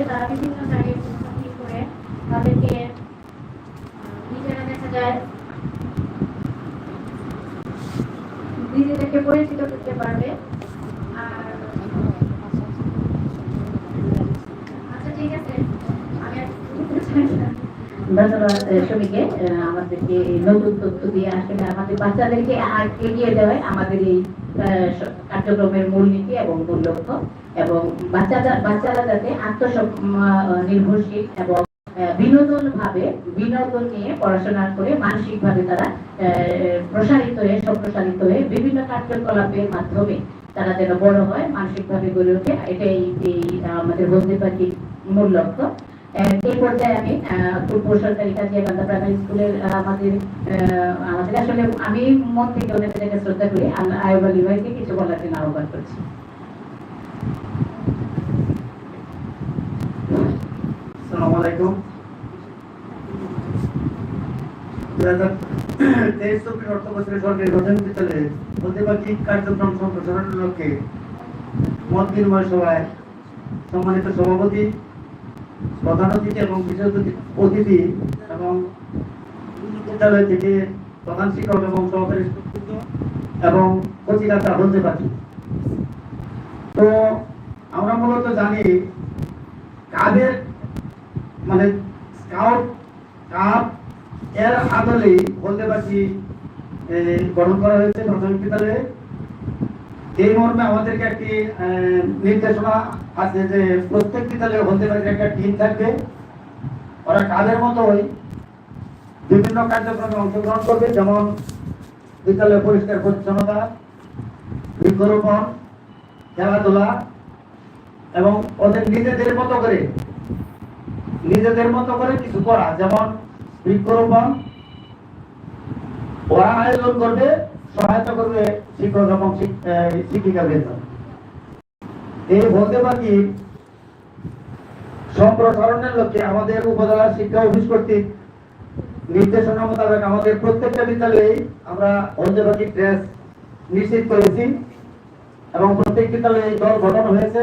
হবে তারা বিভিন্ন জায়গায় ঠিক করে তাদেরকে নিজেরা দেখা যায় নিজেদেরকে পরিচিত করতে পারবে আর আচ্ছা ঠিক আছে আমি আর কিছু বলতে চাই না। ধন্যবাদ আহ, আমাদেরকে নতুন তথ্য দিয়ে আসলে আমাদের বাচ্চাদেরকে আর এগিয়ে দেওয়ায় আমাদের এই কার্যক্রমের মূলনীতি এবং মূল লক্ষ্য এবং বাচ্চারা বাচ্চারা যাতে এবং বিনোদন ভাবে বিনোদন নিয়ে পড়াশোনা করে মানসিক ভাবে তারা প্রসারিত হয়ে সম্প্রসারিত হয়ে বিভিন্ন কার্যকলাপের মাধ্যমে তারা যেন বড় হয় মানসিক ভাবে গড়ে ওঠে। এটাই আমাদের বলতে পারি মূল লক্ষ্য। এই পর্যায়ে আমি সরকারি কাজিয়াবান্ধা প্রাইমারি স্কুলের আমাদের আমাদের আসলে আমি মন থেকে শ্রদ্ধা করি কিছু বলার জন্য আহ্বান করছি। অর্থ কার্যক্রম সম্মানিত সভাপতি প্রধান অতিথি এবং বিশেষ অতিথি- এবং বিদ্যালয় থেকে প্রধান শিক্ষক এবং সহকারী শিক্ষকবৃন্দ এবং কচিকাতা হলতে পারি। তো আমরা মূলত জানি কাদের মানে স্কাউট, কাপ এর আদলে বলতে পারছি গঠন করা হয়েছে প্রাথমিক বিদ্যালয়ে। এই মর্মে আমাদেরকে একটি নির্দেশনা আছে যে প্রত্যেক বিদ্যালয়ে বলতে পারি একটা টিম থাকবে। ওরা কাদের মতোই বিভিন্ন কার্যক্রমে অংশগ্রহণ করবে, যেমন বিদ্যালয় পরিষ্কার পরিচ্ছন্নতা, বৃক্ষরোপণ, খেলাধুলা, এবং ওদের নিজেদের মতো করে, নিজেদের মতো করে কিছু করা, যেমন বৃক্ষরোপণ। ওরা আয়োজন করবে সহায়তা করবে শিক্ষক এবং শিক- শিক্ষিকা বৃন্দ এই বলতে পারি, সম্প্রসারণের লক্ষ্যে আমাদের উপজেলা শিক্ষা অফিস কর্তৃক নির্দেশনা মোতাবেক আমাদের প্রত্যেকটা বিদ্যালয়ে আমরা হলদে পাখি ড্রেস নিশ্চিত করেছি এবং প্রত্যেক বিদ্যালয়ে এই দল গঠন হয়েছে।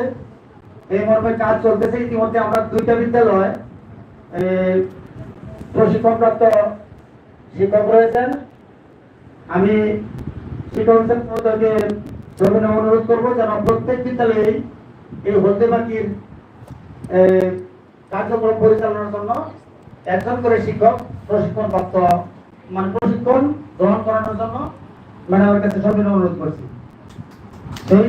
এই মর্মে কাজ চলতেছে। ইতিমধ্যে আমরা দুইটা বিদ্যালয় প্রশিক্ষণপ্রাপ্ত শিক্ষক রয়েছেন। আমি শিক্ষক মহোদয়কে প্রথমে অনুরোধ করব যেন প্রত্যেক বিদ্যালয়ে এই হলদে এ, কার্যক্রম পরিচালনার জন্য একজন করে শিক্ষক প্রশিক্ষণপ্রাপ্ত মানে প্রশিক্ষণ গ্রহণ করানোর জন্য ম্যাডামের কাছে সবিনয় অনুরোধ করছি। সেই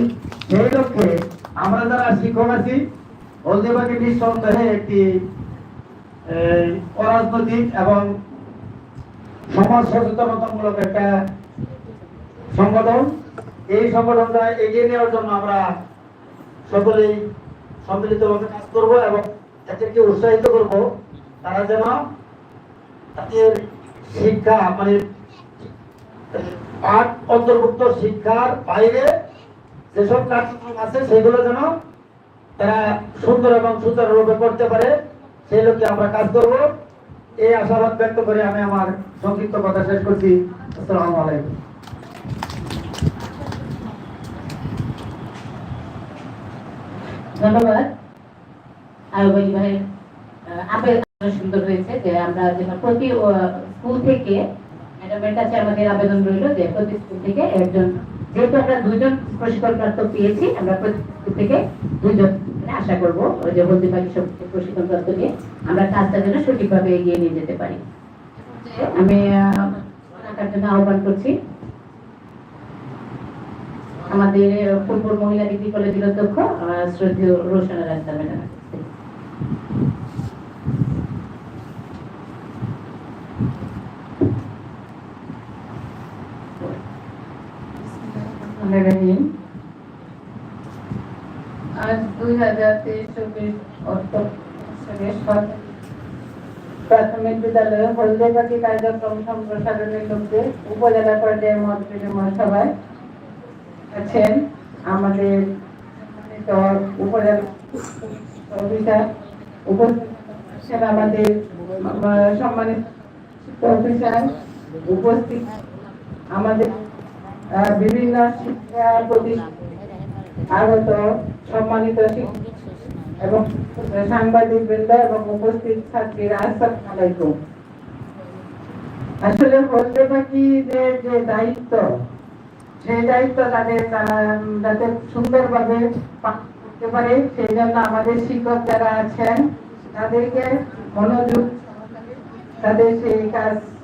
সেই লক্ষ্যে আমরা যারা শিক্ষক আছি হলদিবাগে নিঃসন্দেহে একটি অরাজনৈতিক এবং সমাজ সচেতনতামূলক একটা সংগঠন। এই সংগঠনটা এগিয়ে নেওয়ার জন্য আমরা সকলেই সম্মিলিতভাবে কাজ করব এবং তাদেরকে উৎসাহিত করব। তারা যেন তাদের শিক্ষা মানে পাঠ অন্তর্ভুক্ত শিক্ষার বাইরে যেসব কার্যক্রম আছে, সেগুলো যেন তারা সুন্দর এবং সুচারুরূপে করতে পারে, সেই লক্ষ্যে আমরা কাজ করব। এই আশাবাদ ব্যক্ত করে আমি আমার সংক্ষিপ্ত কথা শেষ করছি। আসসালামু আলাইকুম। ধন্যবাদ। আরও সুন্দর হয়েছে যে আমরা যেন প্রতি স্কুল থেকে ম্যাডামের কাছে আমাদের আবেদন রইল যে প্রতি স্কুল থেকে একজন, যেহেতু আমরা দুইজন প্রশিক্ষণ প্রাপ্ত পেয়েছি, আমরা প্রতি স্কুল থেকে দুইজন মানে আশা করব যে বলতে পারি সব প্রশিক্ষণ প্রাপ্ত নিয়ে আমরা কাজটা যেন সঠিকভাবে এগিয়ে নিয়ে যেতে পারি। আমি আহ, জন্য আহ্বান করছি। আমাদের পূর্ব মহিলা ডিগ্রি কলেজের অধ্যক্ষ শ্রদ্ধেয় রোশনা রাস্তা ম্যাডাম। আজ দুই হাজার তেইশ চব্বিশ অর্থ সরকারি প্রাথমিক বিদ্যালয়ে হলদেবাটি কার্যক্রম সম্প্রসারণের লক্ষ্যে উপজেলা পর্যায়ে মত বিনিময় সভায় আছেন আমাদের উপস্থিত আমাদের সম্মানিত উপস্থিত আমাদের বিভিন্ন শিক্ষা সম্মানিত শিক্ষক এবং সাংবাদিক বৃন্দ এবং উপস্থিত ছাত্রীরা আসসালামু আসলে হলদে পাখিদের যে দায়িত্ব সেই দায়িত্ব তাদের, তারা যাতে সুন্দরভাবে করতে পারে, সেই জন্য আমাদের শিক্ষক যারা আছেন, তাদেরকে মনোযোগ তাদের সেই কাজ